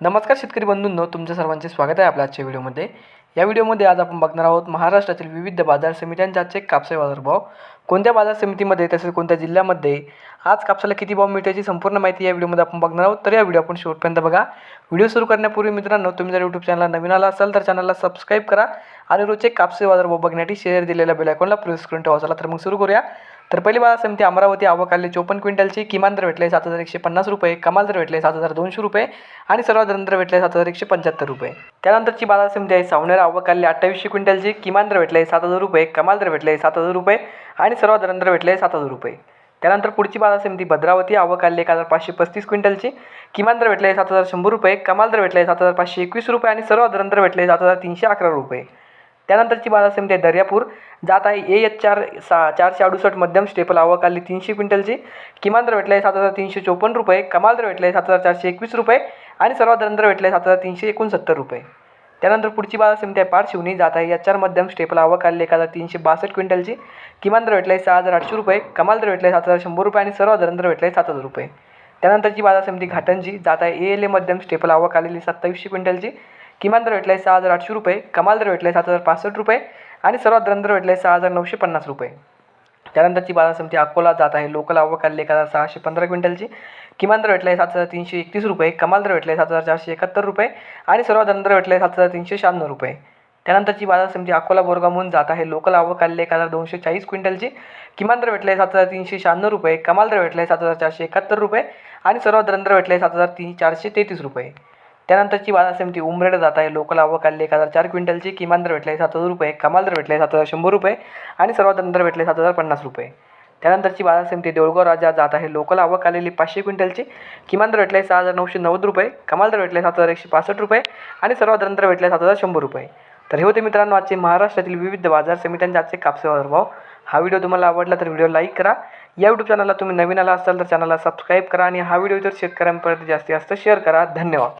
नमस्कार शेतकरी बंधूंनो तुमच्या सर्वांचे स्वागत आहे आपल्या आजच्या व्हिडिओमध्ये. या व्हिडिओमध्ये आज आपण बघणार आहोत महाराष्ट्रातील विविध बाजार समित्यांचे आजचे कापसे बाजारभाव. कोणत्या बाजार समितीमध्ये तसेच कोणत्या जिल्ह्यामध्ये आज कापसाला किती भाव मिळते याची संपूर्ण माहिती या व्हिडिओमध्ये आपण बघणार आहोत. तर या व्हिडिओ आपण शेवटपर्यंत बघा. व्हिडिओ सुरू करण्यापूर्वी मित्रांनो तुम्ही जर यूट्यूब चॅनलला नवीन आला असाल तर चॅनलला सबस्क्राईब करा आणि रोजचे कापसे बाजारभाव बघण्यासाठी शेअर दिलेल्या बेलायकॉनला प्रेस करून ठेवा चला तर मग सुरू करूया. तर पहिली बाजार समिती अमरावती आवक आले चोपन्न क्विंटलची किमान दर भेटले सात हजार एकशे पन्नास रुपये कमाल दर भेटले सात हजार दोनशे रुपये आणि सर्वात दर भेटले सात हजार एकशे पंच्याहत्तर रुपये. त्यानंतरची बाजार समिती आहे सावनेर आवक आली अठ्ठावीसशे क्विंटलची किमान दर भेटले सात हजार रुपये कमाल दर भेटले सात हजार रुपये आणि सर्वात दर भेटले सात हजार रुपये. त्यानंतर पुढची बाजार समिती भद्रावती आवक आली एक हजार पाचशे पस्तीस क्विंटलची किमान दर भेटले सात हजार शंभर रुपये कमाल दर भेटले सात हजार पाचशे एकवीस रुपये आणि सर्वात दर भेटले सात हजार तीनशे अकरा रुपये. त्यानंतरची बाजार समिती आहे दर्यापूर जात आहे ए एच चार सा चारशे अडुसष्ट मध्यम स्टेपल आवक आली तीनशे क्विंटलची किमान दर भेटले सात हजार तीनशे चोपन्न रुपये कमाल दर भेटले सात हजार चारशे एकवीस रुपये आणि सर्वात दर भेटले सात हजार तीनशे एकोणसत्तर रुपये. त्यानंतर पुढची बाजार समिती आहे पाच शिवणी जात आहे. या चार मध्यम स्टेपला आवक आली एक हजार तीनशे बासष्ट क्विंटलची किमान दर भेटले सहा हजार आठशे रुपये कमाल दर आहे सात हजार शंभर रुपये आणि सर्वात दर भेटले सात हजार रुपये. त्यानंतरची बाजार समिती घाटंजी जात आहे. ए एल ए मध्यम स्टेपल आवक आलेली सत्तावीसशे क्विंटलची. किमान दर भेटलाय सहा हजार आठशे रुपये कमाल दर भेटले सात हजार पासष्ट रुपये आणि सर्वात दर आहे सहा हजार नऊशे पन्नास रुपये. त्यानंतरची बाजार समिती अकोला जात आहे. लोकल आवक आलेली हजार सहाशे पंधरा क्विंटलची. किमान दर आहे सात हजार तीनशे एकतीस रुपये. कमाल दर भेटले सात हजार चारशे एकाहत्तर रुपये. आणि सर्वात दर भेटले सात हजार तीनशे शहाण्णव रुपये. त्यानंतरची बाजार समिती अकोला बोरगामहून जात आहे. लोकल आवक आलेली एक हजार दोनशे चाळीस क्विंटलची. किमान दर भेटले सात हजार तीनशे शहाण्णव रुपये. कमाल दर भेटले सात हजार चारशे एकाहत्तर रुपये. आणि सर्वात दर भेटले सात हजार तीन चारशे तेहतीस रुपये. त्यानंतरची बाजार समिती उमरेड जात आहे. लोकल आवक आली एक हजार चार क्विंटलची किमान दर भेटले सात हजार रुपये. कमाल दर भेटले सात हजार शंभर रुपये. आणि सर्वात दर भेटले सात हजार पन्नास रुपये. त्यानंतरची बाजार समिती देऊळगाव राजा जात आहे. लोकल आवक आलेली पाचशे क्विंटलची किमान दर भेटले सहा हजार नऊशे नव्वद रुपये. कमाल दर भेटले सात हजार एकशे पासष्ट रुपये. आणि सर्वात दर भेटले सात हजार शंभर रुपये. तर हे होते मित्रांनो आजचे महाराष्ट्रातील विविध बाजार समित्यांचे आजचे कापसे भाव. हा व्हिडिओ तुम्हाला आवडला तर व्हिडिओ लाईक करा. या यूट्यूब चॅनलला तुम्ही नवीन आला असाल तर चॅनलला सबस्क्राईब करा आणि हा व्हिडिओ जर शेतकऱ्यांपर्यंत जास्तीत जास्त शेअर करा. धन्यवाद.